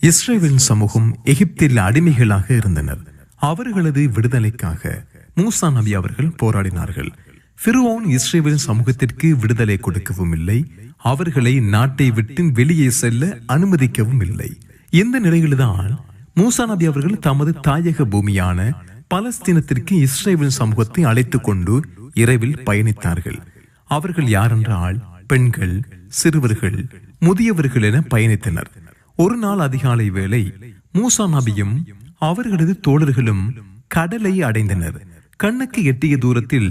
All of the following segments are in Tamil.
இஸ்ரேலின் சமூகம் எகிப்தில் அடிமைகளாக இருந்தனர். அவர்களது விடுதலைக்காக மூசா நபி அவர்கள் போராடினார்கள். பிரோன் இஸ்ரேலின் சமூகத்திற்கு விடுதலை கொடுக்கவும் இல்லை. அவர்களை நாட்டை விட்டு வெளியே செல்ல அனுமதிக்கவும் இல்லை. இந்த நிலையில்தான் மூசா நபி அவர்கள் தமது தாயக பூமியான பலஸ்தீனத்திற்கு இஸ்ரேலின் சமூகத்தை அழைத்துக் கொண்டு இரவில் பயணித்தார்கள். அவர்கள் யாரென்றால் பெண்கள் சிறுவர்கள் முதியவர்கள் என பயணித்தனர். ஒரு நாள் அதிகாலை வேளை மூசா நபியும் அவர்களது தோழர்களும் கடலை அடைந்தனர். கண்ணுக்கு எட்டிய தூரத்தில்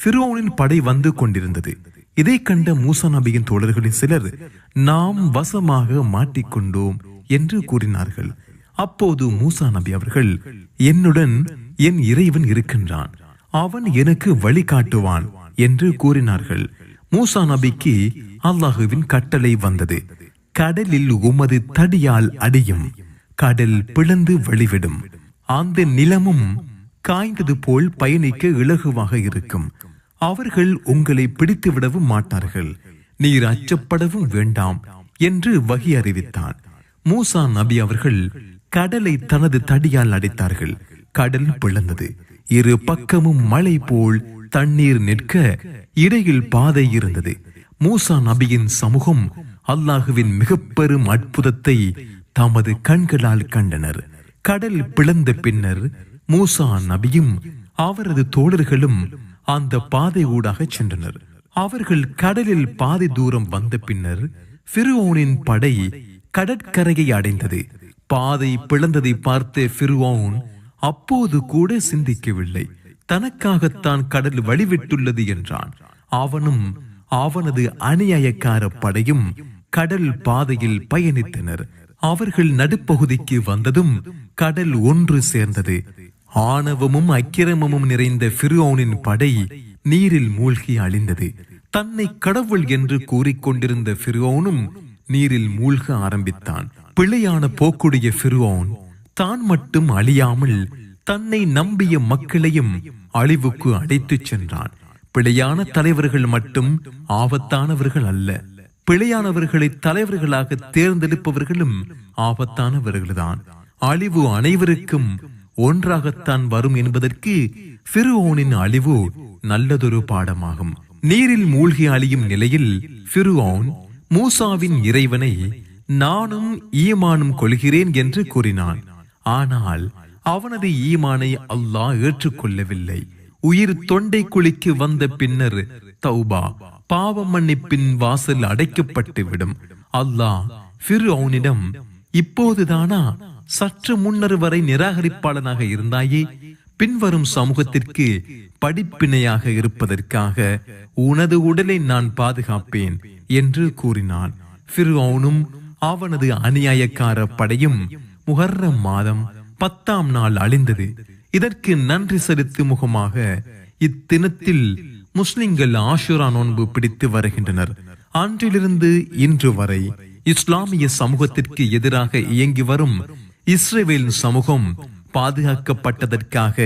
பிரோனின் படை வந்து கொண்டிருந்தது. இதை கண்ட மூசா நபியின் தோழர்களில் சிலர் நாம் வசமாக மாட்டிக்கொண்டோம் என்று கூறினார்கள். அப்போது மூசா நபி அவர்கள் என்னுடன் என் இறைவன் இருக்கின்றான். அவன் எனக்கு வழிகாட்டுவான் என்று கூறினார்கள். மூசா நபிக்கு அல்லாஹுவின் கட்டளை வந்தது. கடலில் உமது தடியால் அடியும். கடல் பிளந்து வழிவிடும். அந்த நிலமும் காய்ந்தது போல் பயணிக்க இலகுவாக இருக்கும். அவர்கள் உங்களை பிடித்து விடவும் மாட்டார்கள். நீர் அச்சப்படவும் வேண்டாம் என்று வகி அறிவித்தான் மூசா நபி அவர்கள் கடலை தனது தடியால் அடைத்தார்கள். கடல் பிளந்தது. இரு பக்கமும் மலை போல் தண்ணீர் நிற்க இடையில் பாதை இருந்தது. மூசா நபியின் சமூகம் அல்லாஹுவின் மிக பெரும் அற்புதத்தை தமது கண்களால் கண்டனர். கடல் பிளந்த பின்னர் மூசா நபியும் அவரது தோழர்களும் அந்த பாதை ஊடாக சென்றனர். அவர்கள் கடலில் பாதை தூரம் வந்த பின்னர் பிறுவோனின் படை கடற்கரையை அடைந்தது. பாதை பிளந்ததை பார்த்த பிறுவோன் அப்போது கூட சிந்திக்கவில்லை. தனக்காகத்தான் கடல் வழிவிட்டுள்ளது என்றான். அவனும் அவனது அநியாயக்கார படையும் கடல் பாதையில் பயணித்தனர். அவர்கள் நடுப்பகுதிக்கு வந்ததும் கடல் ஒன்று சேர்ந்தது. ஆணவமும் அக்கிரமமும் நிறைந்த பிரோனின் படை நீரில் மூழ்கி அழிந்தது. தன்னை கடவுள் என்று கூறிக்கொண்டிருந்த பிரோனும் நீரில் மூழ்க ஆரம்பித்தான். பிழையான போக்குடைய பிரோன் தான் மட்டும் அழியாமல் தன்னை நம்பிய மக்களையும் அழிவுக்கு அழைத்துச் சென்றான். பிழையான தலைவர்கள் மட்டும் ஆபத்தானவர்கள் அல்ல. பிழையானவர்களை தலைவர்களாக தேர்ந்தெடுப்பவர்களும் ஆபத்தானவர்கள்தான். அழிவு அனைவருக்கும் ஒன்றாகத்தான் வரும் என்பதற்கு பிரோனின் அழிவு நல்லதொரு பாடமாகும். நீரில் மூழ்கி அழியும் நிலையில் பிரோன் மூசாவின் இறைவனை நானும் ஈமானும் கொள்கிறேன் என்று கூறினான். ஆனால் அவனது ஈமானை அல்லாஹ் ஏற்றுக்கொள்ளவில்லை. உயிர் தொண்டை குழிக்கு வந்த பின்னர் தௌபா பாவ மன்னிப்பின் வாசல் அடைக்கப்பட்டு விடும் அல்லாஹ் ஃபிர்அவுனிடம் இப்போதுதானா? சற்று முன்னர் வரை நிராகரிப்பாளனாக இருந்தாயே பின்வரும் சமூகத்திற்கு படிப்பினையாக இருப்பதற்காக உனது உடலை நான் பாதுகாப்பேன் என்று கூறினான். ஃபிர்அவுனும் அவனது அநியாயக்கார படையும் முகர்ரம் மாதம் பத்தாம் நாள் அழிந்தது. இதற்கு நன்றி செலுத்தும் முகமாக இத்தினத்தில் முஸ்லிம்கள் ஆஷுரா நோன்பு பிடித்து வருகின்றனர். அன்றிலிருந்து இன்று வரை இஸ்லாமிய சமூகத்திற்கு எதிராக இயங்கி வரும் இஸ்ரேல் சமூகம் பாதுகாக்கப்பட்டதற்காக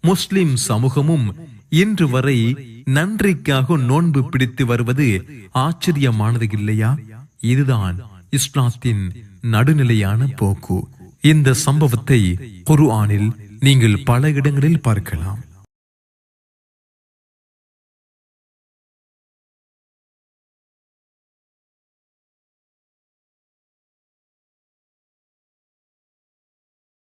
முஸ்லிம் சமூகமும் இன்று வரை நன்றிக்காக நோன்பு பிடித்து வருவது ஆச்சரியமானது இல்லையா? இதுதான் இஸ்லாத்தின் நடுநிலையான போக்கு. இந்த சம்பவத்தை குர்ஆனில் நீங்கள் பல இடங்களில் பார்க்கலாம்.